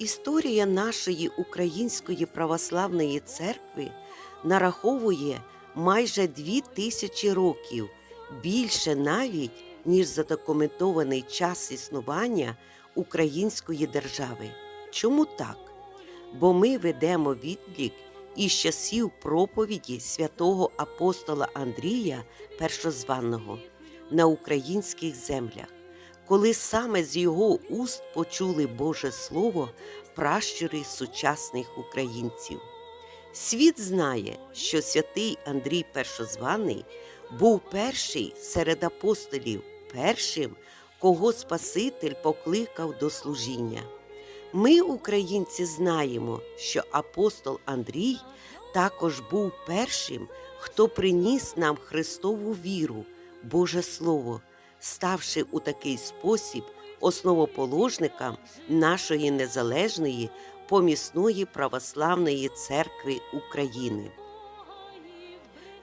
Історія нашої Української православної церкви нараховує майже дві тисячі років, більше навіть, ніж задокументований час існування Української держави. Чому так? Бо ми ведемо відлік із часів проповіді святого апостола Андрія Першозваного на українських землях коли саме з його уст почули Боже Слово пращури сучасних українців. Світ знає, що святий Андрій Першозваний був перший серед апостолів, першим, кого Спаситель покликав до служіння. Ми, українці, знаємо, що апостол Андрій також був першим, хто приніс нам Христову віру, Боже Слово ставши у такий спосіб основоположником нашої незалежної помісної православної церкви України.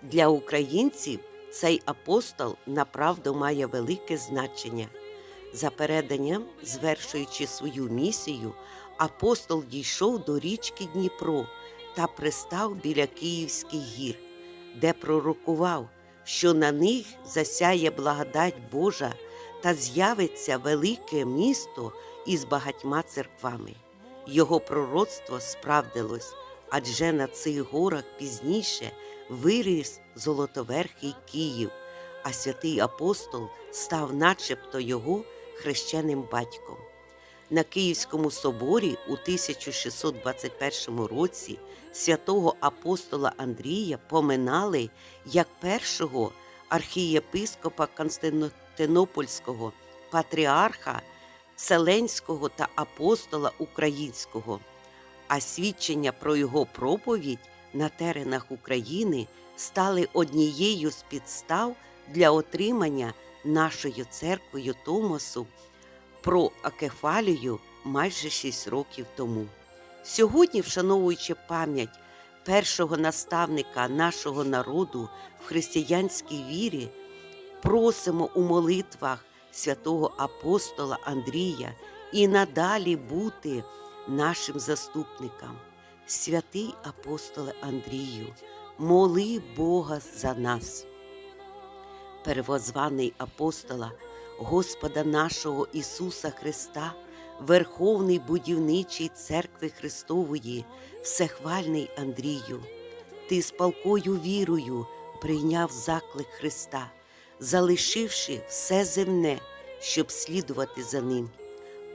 Для українців цей апостол направду має велике значення. За переданням, звершуючи свою місію, апостол дійшов до річки Дніпро та пристав біля Київських гір, де пророкував що на них засяє благодать Божа та з'явиться велике місто із багатьма церквами. Його пророцтво справдилось, адже на цих горах пізніше виріс золотоверхий Київ, а святий апостол став начебто його хрещеним батьком. На Київському соборі у 1621 році святого апостола Андрія поминали як першого архієпископа Константинопольського, патріарха Вселенського та апостола Українського, а свідчення про його проповідь на теренах України стали однією з підстав для отримання нашою церквою Томосу про Акефалію майже шість років тому. Сьогодні, вшановуючи пам'ять першого наставника нашого народу в християнській вірі, просимо у молитвах святого апостола Андрія і надалі бути нашим заступником. Святий апостоле Андрію, моли Бога за нас. Первозваний апостола Господа нашого Ісуса Христа, Верховний будівничий церкви Христової, всехвальний Андрію, ти з палкою вірою прийняв заклик Христа, залишивши все земне, щоб слідувати за Ним.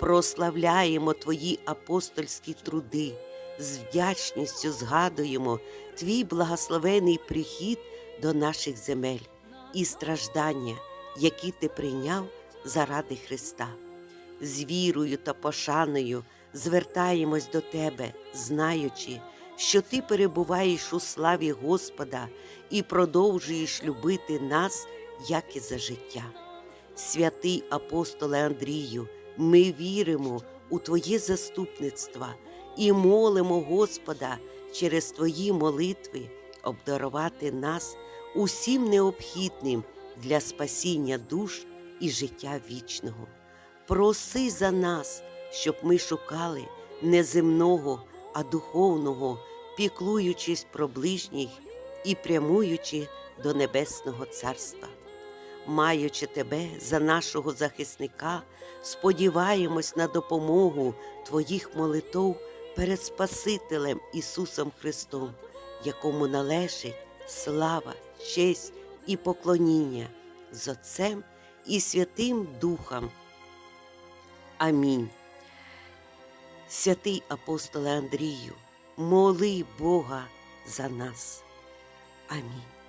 Прославляємо Твої апостольські труди, з вдячністю згадуємо Твій благословений прихід до наших земель і страждання, які Ти прийняв заради Христа. З вірою та пошаною звертаємось до Тебе, знаючи, що Ти перебуваєш у славі Господа і продовжуєш любити нас, як і за життя. Святий апостоле Андрію, ми віримо у Твоє заступництво і молимо Господа через Твої молитви обдарувати нас усім необхідним для спасіння душ і життя вічного. Проси за нас, щоб ми шукали не земного, а духовного, піклуючись про ближніх і прямуючи до Небесного Царства. Маючи тебе за нашого захисника, сподіваємось на допомогу Твоїх молитов перед Спасителем Ісусом Христом, якому належить слава, честь і поклоніння з Отцем і Святим Духом. Амінь. Святий апостоле Андрію, моли Бога за нас. Амінь.